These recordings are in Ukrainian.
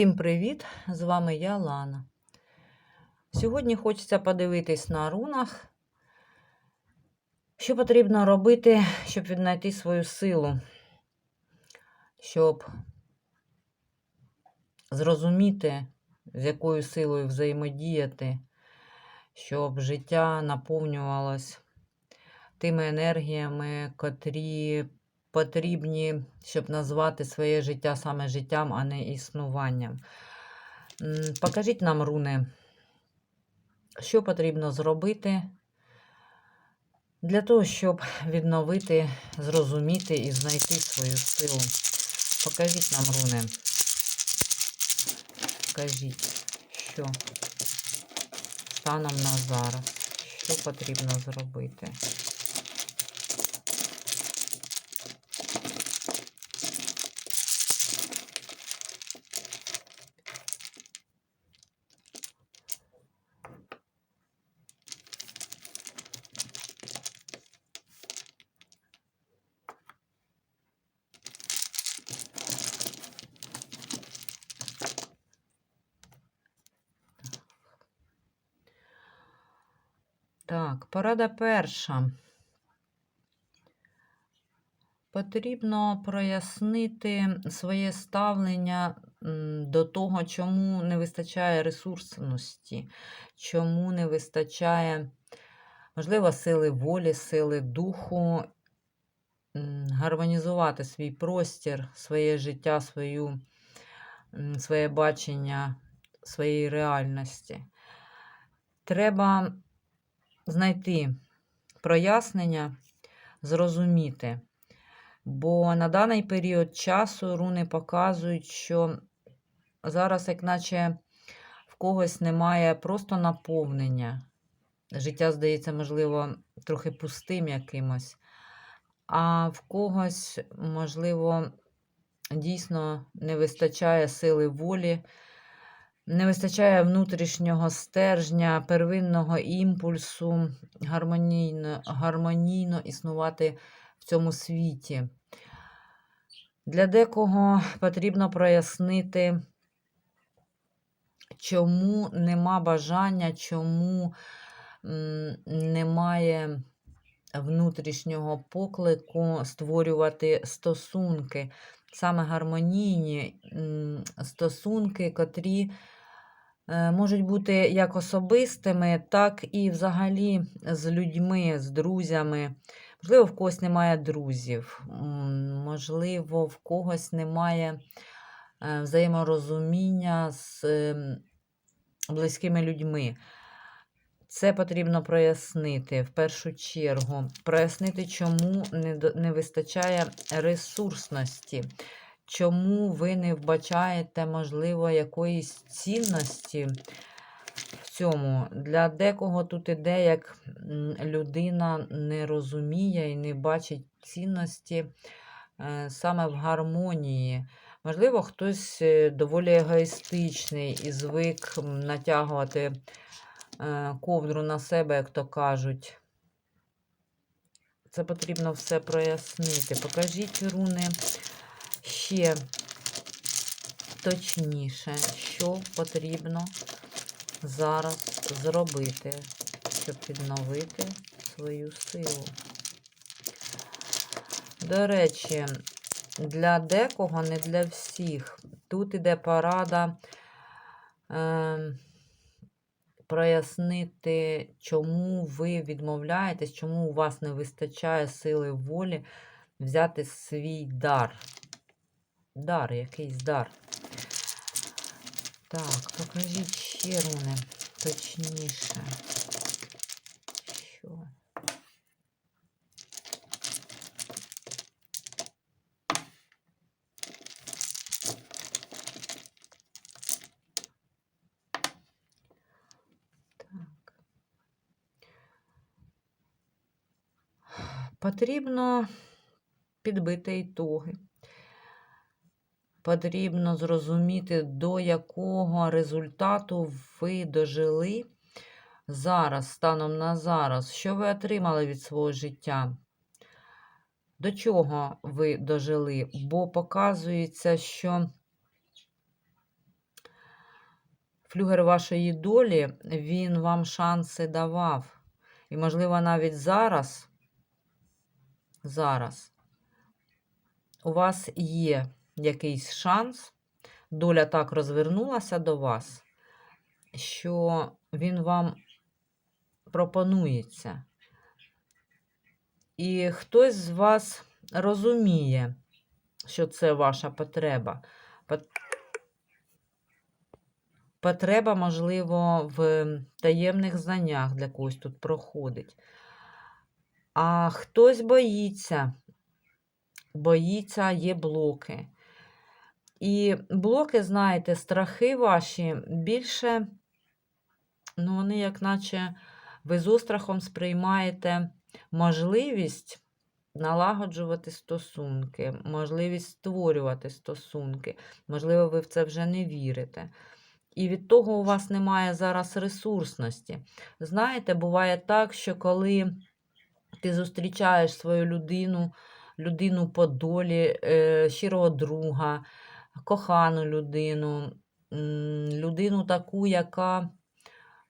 Всім привіт! З вами я Лана. Сьогодні хочеться подивитись на рунах, що потрібно робити, щоб віднайти свою силу, щоб зрозуміти, з якою силою взаємодіяти, щоб життя наповнювалось тими енергіями, котрі потрібні, щоб назвати своє життя саме життям, а не існуванням. Покажіть нам, руни, що потрібно зробити для того, щоб відновити, зрозуміти і знайти свою силу. Покажіть нам, руни. Покажіть, що станом на зараз, що потрібно зробити. Так, порада перша. Потрібно прояснити своє ставлення до того, чому не вистачає ресурсності, чому не вистачає, можливо, сили волі, сили духу, гармонізувати свій простір, своє життя, свою, своє бачення своєї реальності. Треба знайти прояснення, зрозуміти. Бо на даний період часу руни показують, що зараз, як наче в когось немає просто наповнення. Життя здається, можливо, трохи пустим якимось, а в когось, можливо, дійсно не вистачає сили волі, не вистачає внутрішнього стержня, первинного імпульсу, гармонійно, гармонійно існувати в цьому світі. Для декого потрібно прояснити, чому нема бажання, чому немає внутрішнього поклику створювати стосунки, саме гармонійні стосунки, котрі е, можуть бути як особистими, так і взагалі з людьми, з друзями. Можливо, в когось немає друзів, можливо, в когось немає е, взаєморозуміння з близькими людьми. Це потрібно прояснити в першу чергу. Прояснити, чому не, вистачає ресурсності, чому ви не вбачаєте, можливо, якоїсь цінності в цьому. Для декого тут іде, як людина не розуміє і не бачить цінності е, саме в гармонії. Можливо, хтось е, доволі егоїстичний і звик натягувати ковдру на себе, як то кажуть. Це потрібно все прояснити. Покажіть руни ще точніше, що потрібно зараз зробити, щоб відновити свою силу. До речі, для декого, не для всіх. Тут іде порада е, прояснити, чому ви відмовляєтесь, чому у вас не вистачає сили волі взяти свій дар. Дар, якийсь дар. Так, покажіть ще руни точніше. Що? Так. Потрібно підбити ітоги. Потрібно зрозуміти, до якого результату ви дожили зараз, станом на зараз, що ви отримали від свого життя. До чого ви дожили? Бо показується, що флюгер вашої долі, він вам шанси давав. І, можливо, навіть зараз, зараз у вас є якийсь шанс, доля так розвернулася до вас, що він вам пропонується. І хтось з вас розуміє, що це ваша потреба. Потреба, можливо, в таємних знаннях для когось тут проходить. А хтось боїться, боїться, є блоки. І блоки, знаєте, страхи ваші більше, ну, вони, як наче ви з острахом сприймаєте можливість налагоджувати стосунки, можливість створювати стосунки. Можливо, ви в це вже не вірите. І від того у вас немає зараз ресурсності. Знаєте, буває так, що коли ти зустрічаєш свою людину, людину по долі, е, щирого друга, кохану людину, людину таку, яка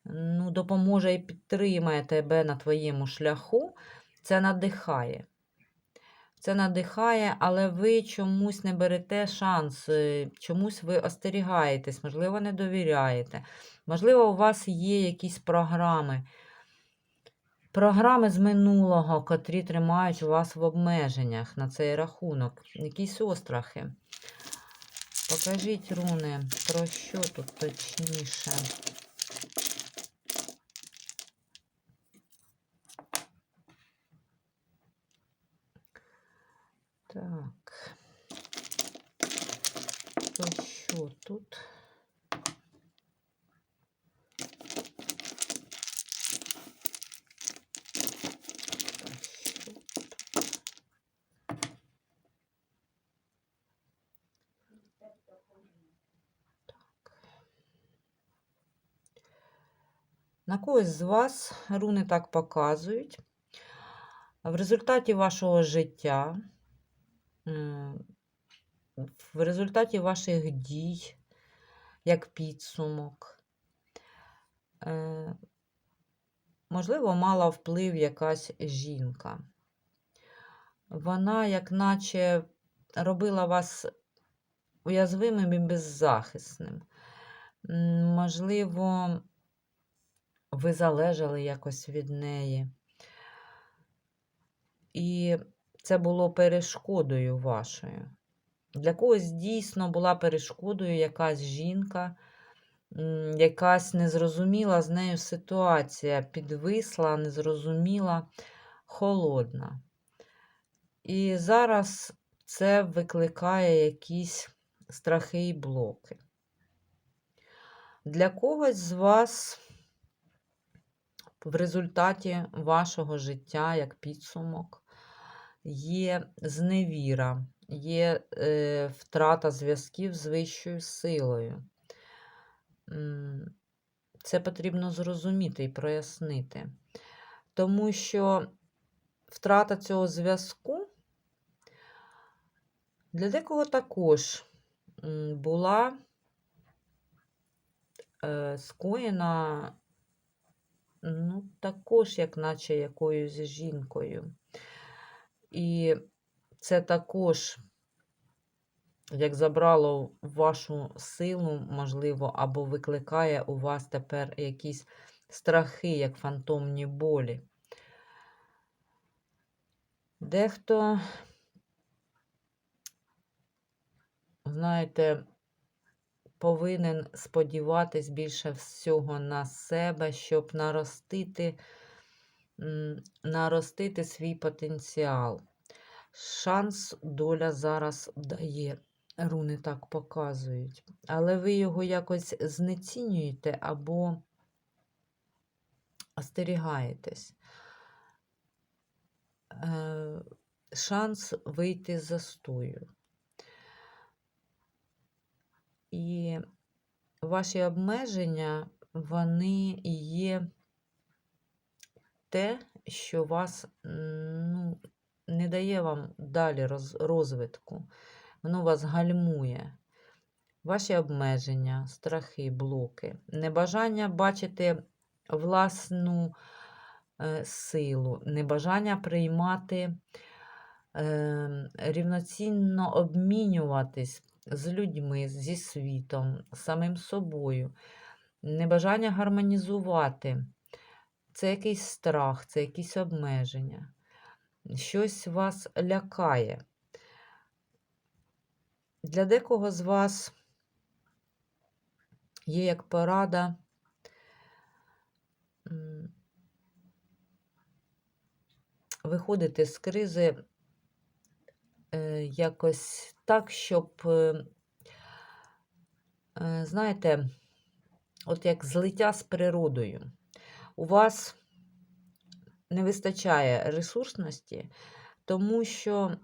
ну, допоможе і підтримає тебе на твоєму шляху, це надихає. Це надихає, але ви чомусь не берете шанс, е, чомусь ви остерігаєтесь, можливо, не довіряєте. Можливо, у вас є якісь програми. Програми з минулого, котрі тримають вас в обмеженнях на цей рахунок, якісь острахи. Покажіть, руни, про що тут точніше. Так. То що тут? Та що тут? Так. На когось з вас руни так показують. В результаті вашого життя, в результаті ваших дій, як підсумок, е, можливо, мала вплив якась жінка. Вона, як наче, робила вас уязвимим і беззахисним. Можливо, ви залежали якось від неї. І це було перешкодою вашою. Для когось дійсно була перешкодою якась жінка, якась незрозуміла з нею ситуація, підвисла, незрозуміла, холодна. І зараз це викликає якісь страхи і блоки. Для когось з вас в результаті вашого життя, як підсумок, є зневіра, є е, втрата зв'язків з вищою силою. Це потрібно зрозуміти і прояснити. Тому що втрата цього зв'язку для декого також була е, скоєна Ну, також, як наче якоюсь жінкою. І це також, як забрало вашу силу, можливо, або викликає у вас тепер якісь страхи, як фантомні болі. Дехто, знаєте, повинен сподіватись більше всього на себе, щоб наростити, наростити свій потенціал. Шанс доля зараз дає, руни так показують. Але ви його якось знецінюєте або остерігаєтесь. Е, Шанс вийти з застою. І ваші обмеження, вони є те, що вас ну, не дає вам далі роз, розвитку. Воно вас гальмує. ваші обмеження, страхи, блоки, небажання бачити власну е, силу, небажання приймати, е, рівноцінно обмінюватись з людьми, зі світом, самим собою, небажання гармонізувати. Це якийсь страх, це якісь обмеження. Щось вас лякає. Для декого з вас є як порада виходити з кризи е, якось так, щоб, е, е, знаєте, от як злиття з природою. У вас не вистачає ресурсності, тому що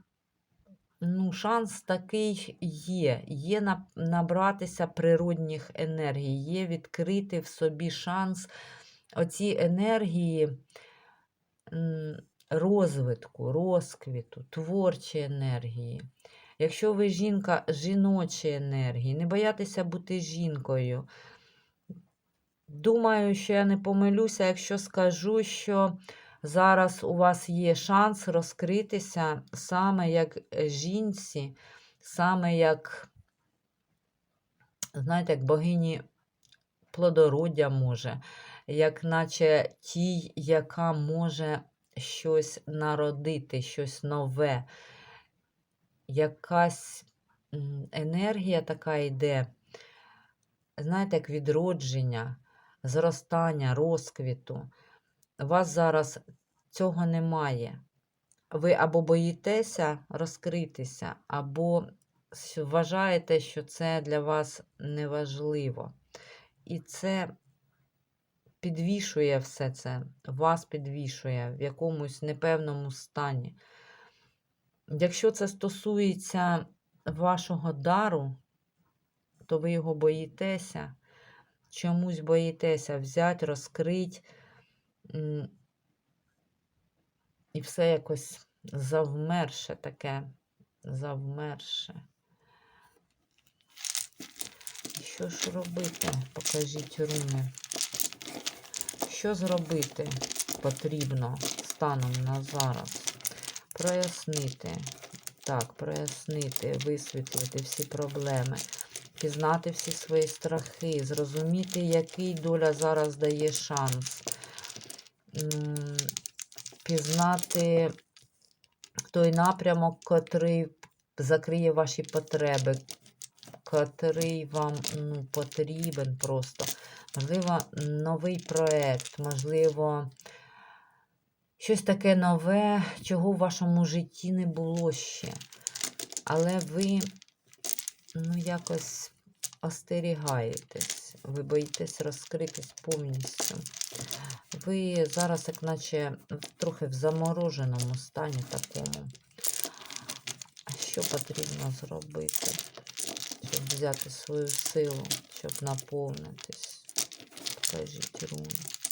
ну, шанс такий є. Є набратися природних енергій, є відкрити в собі шанс оці енергії розвитку, розквіту, творчої енергії. Якщо ви жінка жіночої енергії, не боятися бути жінкою. Думаю, що я не помилюся, якщо скажу, що зараз у вас є шанс розкритися саме як жінці, саме як, знаєте, як богині плодороддя може, як наче тій, яка може щось народити, щось нове. Якась енергія така йде, знаєте, як відродження, зростання, розквіту. У вас зараз цього немає. Ви або боїтеся розкритися, або вважаєте, що це для вас неважливо. І це підвішує все це, вас підвішує в якомусь непевному стані. Якщо це стосується вашого дару, то ви його боїтеся, чомусь боїтеся взяти, розкрити, і все якось завмерше таке, завмерше. Що ж робити? Покажіть руни. Що зробити потрібно станом на зараз? Прояснити. Так, прояснити, висвітлити всі проблеми, пізнати всі свої страхи, зрозуміти, який доля зараз дає шанс. Пізнати той напрямок, котрий закриє ваші потреби, котрий вам ну, потрібен просто. Можливо, новий проєкт, можливо, щось таке нове, чого в вашому житті не було ще. Але ви ну, якось остерігаєтесь, ви боїтесь розкритись повністю. Ви зараз, як наче, трохи в замороженому стані такому. А що потрібно зробити, щоб взяти свою силу, щоб наповнитись? Покажіть руни.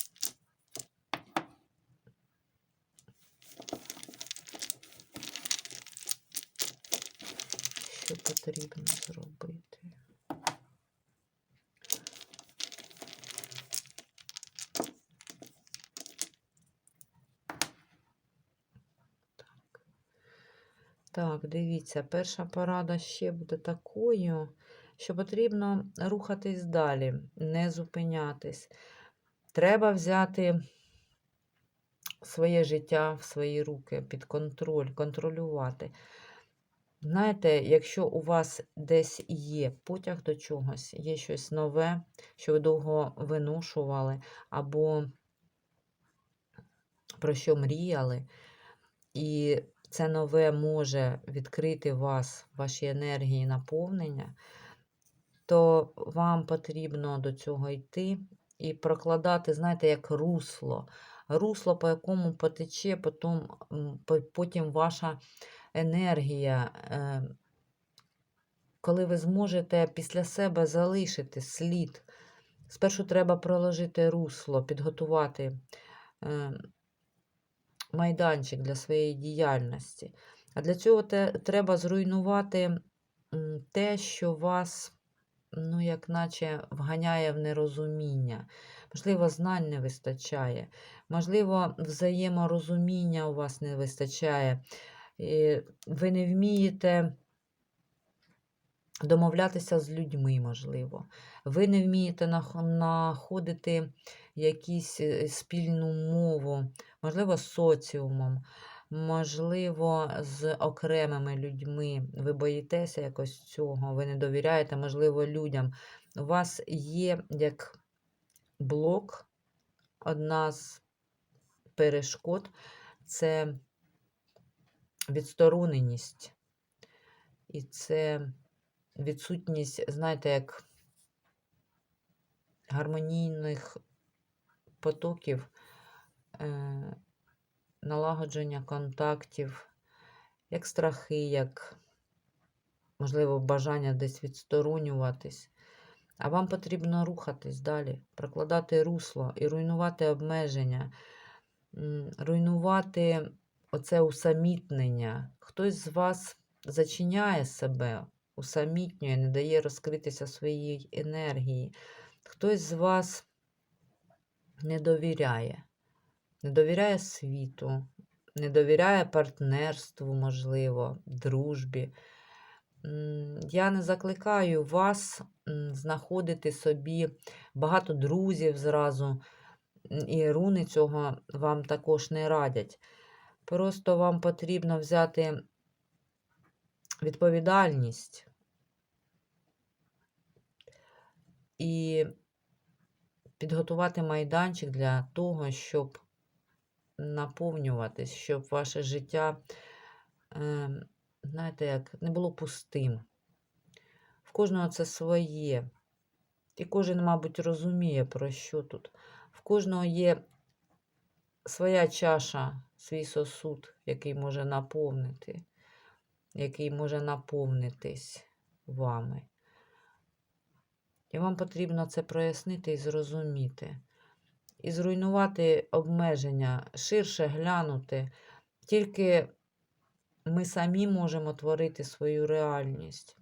Що потрібно зробити? Так. Дивіться, перша порада ще буде такою, що потрібно рухатись далі, не зупинятись. Треба взяти своє життя в свої руки під контроль, контролювати. Знаєте, якщо у вас десь є потяг до чогось, є щось нове, що ви довго виношували, або про що мріяли, і це нове може відкрити вас, ваші енергії наповнення, то вам потрібно до цього йти і прокладати, знаєте, як русло. Русло, по якому потече потім, потім ваша енергія, е, коли ви зможете після себе залишити слід. Спершу треба проложити русло, підготувати е, майданчик для своєї діяльності. А для цього треба зруйнувати те, що вас ну, як наче вганяє в нерозуміння. Можливо, знань не вистачає. Можливо, взаєморозуміння у вас не вистачає. І Ви не вмієте домовлятися з людьми, можливо. Ви не вмієте знаходити якусь е, спільну мову, можливо, з соціумом, можливо, з окремими людьми. Ви боїтеся якось цього, ви не довіряєте, можливо, людям. У вас є як блок, одна з перешкод це відстороненість. І це відсутність, знаєте, як гармонійних потоків, е, налагодження контактів, як страхи, як, можливо, бажання десь відсторонюватись. А вам потрібно рухатись далі, прокладати русло і руйнувати обмеження, руйнувати оце усамітнення. Хтось з вас зачиняє себе, усамітнює, не дає розкритися своїй енергії. Хтось з вас не довіряє, не довіряє світу, не довіряє партнерству, можливо, дружбі. Я не закликаю вас знаходити собі багато друзів зразу, і руни цього вам також не радять. Просто вам потрібно взяти відповідальність і підготувати майданчик для того, щоб наповнюватись, щоб ваше життя, е, знаєте, як не було пустим. В кожного це своє. І кожен, мабуть, розуміє, про що тут. В кожного є своя чаша, свій сосуд, який може наповнити, який може наповнитись вами. І вам потрібно це прояснити і зрозуміти. І зруйнувати обмеження, ширше глянути. Тільки ми самі можемо творити свою реальність.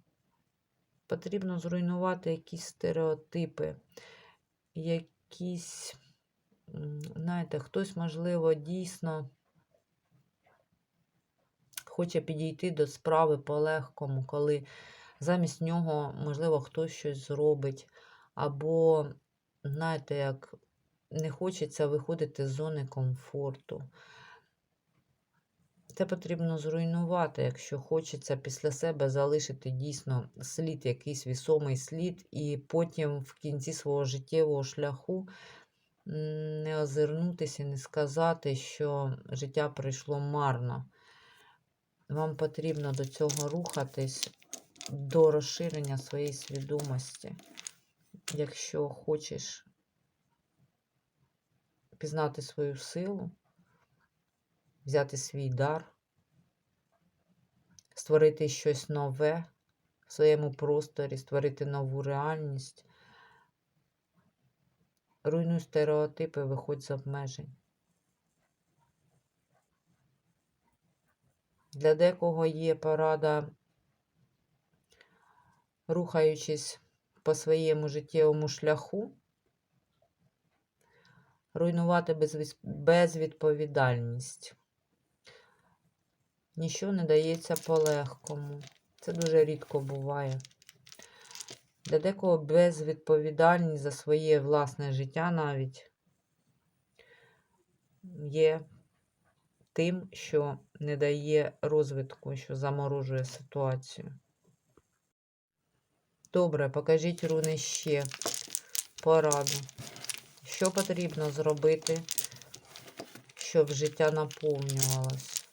Потрібно зруйнувати якісь стереотипи, якісь, знаєте, хтось, можливо, дійсно хоче підійти до справи по-легкому, коли замість нього, можливо, хтось щось зробить. Або, знаєте, як не хочеться виходити з зони комфорту. Це потрібно зруйнувати, якщо хочеться після себе залишити дійсно слід, якийсь вісомий слід, і потім в кінці свого життєвого шляху не озирнутися, не сказати, що життя пройшло марно. Вам потрібно до цього рухатись, до розширення своєї свідомості. Якщо хочеш пізнати свою силу, взяти свій дар, створити щось нове в своєму просторі, створити нову реальність. Руйнуй стереотипи, виходь з обмежень. Для декого є порада, рухаючись по своєму життєвому шляху, руйнувати безвідповідальність. Ніщо не дається по-легкому. Це дуже рідко буває. Для декого безвідповідальність за своє власне життя навіть є тим, що не дає розвитку, що заморожує ситуацію. Добре, покажіть руни ще пораду. Що потрібно зробити, щоб життя наповнювалось?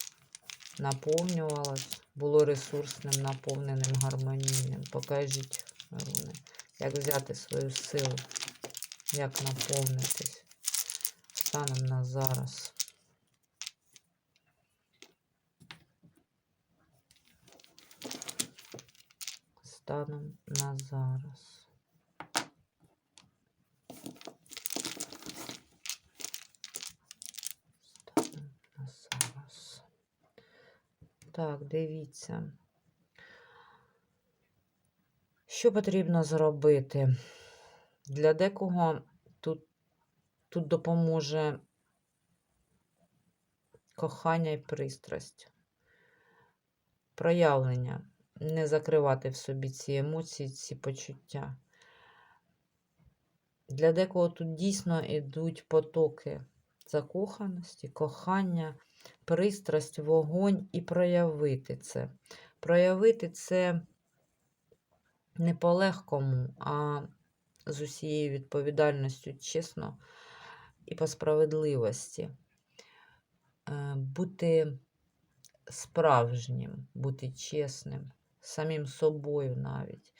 Наповнювалось, було ресурсним, наповненим, гармонійним. Покажіть, руни, як взяти свою силу, як наповнитись станом на зараз. Станом на зараз. Станом на зараз. Так, дивіться. Що потрібно зробити? Для декого тут, тут допоможе кохання і пристрасть, проявлення, не закривати в собі ці емоції, ці почуття. Для декого тут дійсно йдуть потоки закоханості, кохання, пристрасть, вогонь і проявити це. Проявити це не по-легкому, а з усією відповідальністю, чесно і по справедливості. Е, Бути справжнім, бути чесним, самим собою навіть.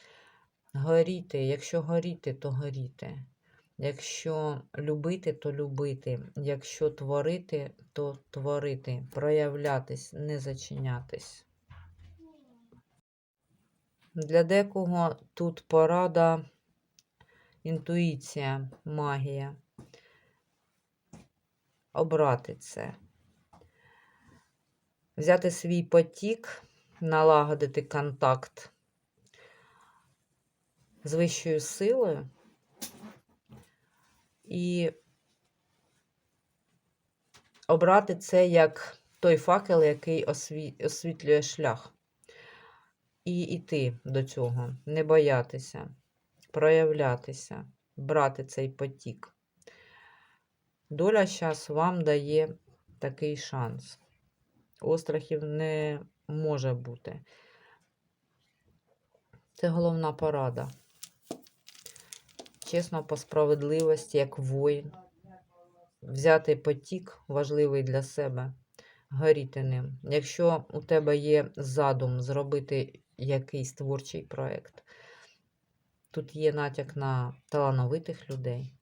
Горіти, якщо горіти, то горіти. Якщо любити, то любити. Якщо творити, то творити. Проявлятись, не зачинятись. Для декого тут порада, інтуїція, магія. Обрати це. Взяти свій потік, налагодити контакт з вищою силою і обрати це як той факел, який осві- освітлює шлях. І йти до цього, не боятися, проявлятися, брати цей потік. Доля зараз вам дає такий шанс. Острахів не може бути. Це головна порада. Чесно, по справедливості, як воїн. Взяти потік важливий для себе, горіти ним. Якщо у тебе є задум зробити якийсь творчий проєкт, тут є натяк на талановитих людей.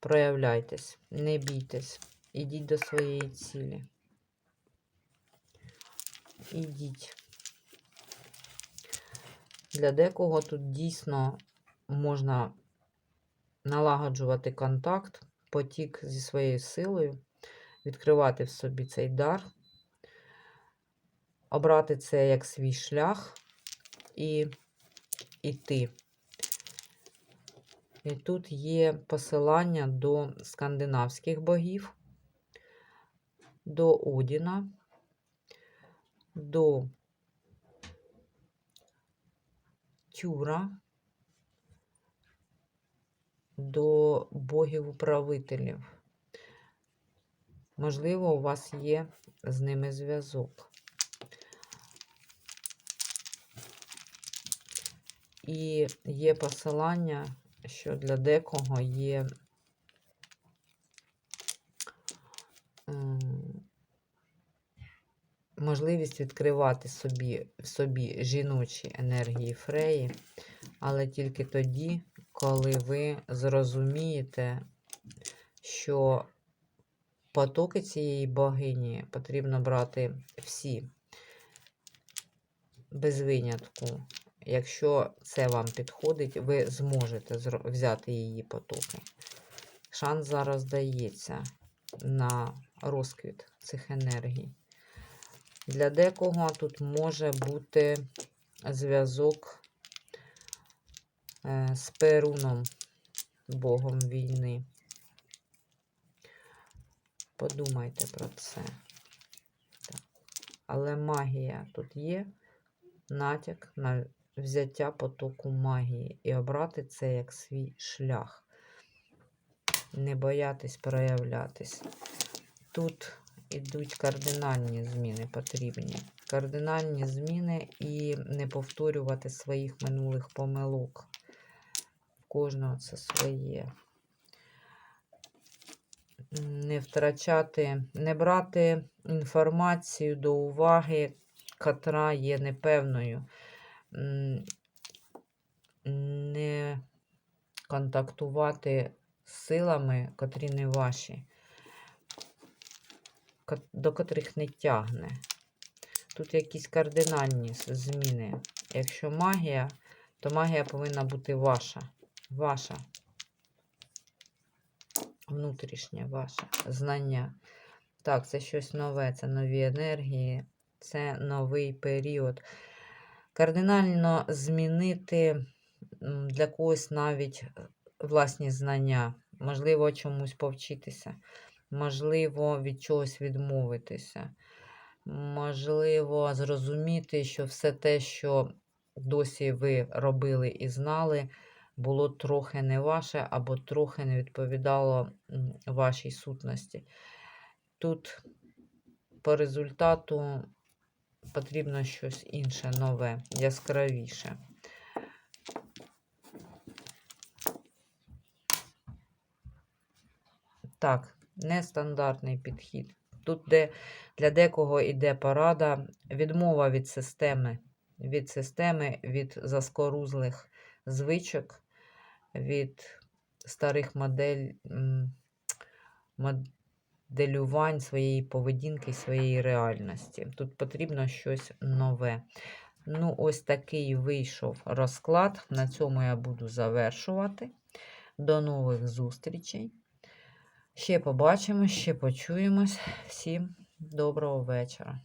Проявляйтесь, не бійтесь, ідіть до своєї цілі. Ідіть. Для декого тут дійсно можна налагоджувати контакт, потік зі своєю силою, відкривати в собі цей дар, обрати це як свій шлях і йти. І тут є посилання до скандинавських богів, до Одіна, до Тюра, до богів-управителів. Можливо, у вас є з ними зв'язок. І є посилання, що для декого є можливість відкривати собі, собі жіночі енергії фреї, але тільки тоді, коли ви зрозумієте, що потоки цієї богині потрібно брати всі, без винятку. Якщо це вам підходить, ви зможете взяти її потоки. Шанс зараз дається на розквіт цих енергій. Для декого тут може бути зв'язок е, з Перуном, Богом війни. Подумайте про це. Так. Але магія тут є натяк на взяття потоку магії і обрати це як свій шлях. Не боятись проявлятись. Тут ідуть кардинальні зміни потрібні. Кардинальні зміни і не повторювати своїх минулих помилок. В кожного це своє. Не втрачати, не брати інформацію до уваги, котра є непевною. Не контактувати з силами, котрі не ваші, до котрих не тягне. Тут якісь кардинальні зміни. Якщо магія, то магія повинна бути ваша. Ваша. Внутрішнє ваше знання. Так, це щось нове, це нові енергії, це новий період. Кардинально змінити для когось навіть е, власні знання, можливо, чомусь повчитися, можливо, від чогось відмовитися, можливо, зрозуміти, що все те, що досі ви робили і знали, було трохи не ваше або трохи не відповідало вашій сутності. Тут по результату потрібно щось інше, нове, яскравіше. Так, нестандартний підхід. Тут де для декого йде порада, відмова від системи, від системи, від заскорузлих звичок, від старих модель, моделювань своєї поведінки, своєї реальності. Тут потрібно щось нове. Ну, ось такий вийшов розклад. На цьому я буду завершувати. До нових зустрічей. Ще побачимось, ще почуємось. Всім доброго вечора.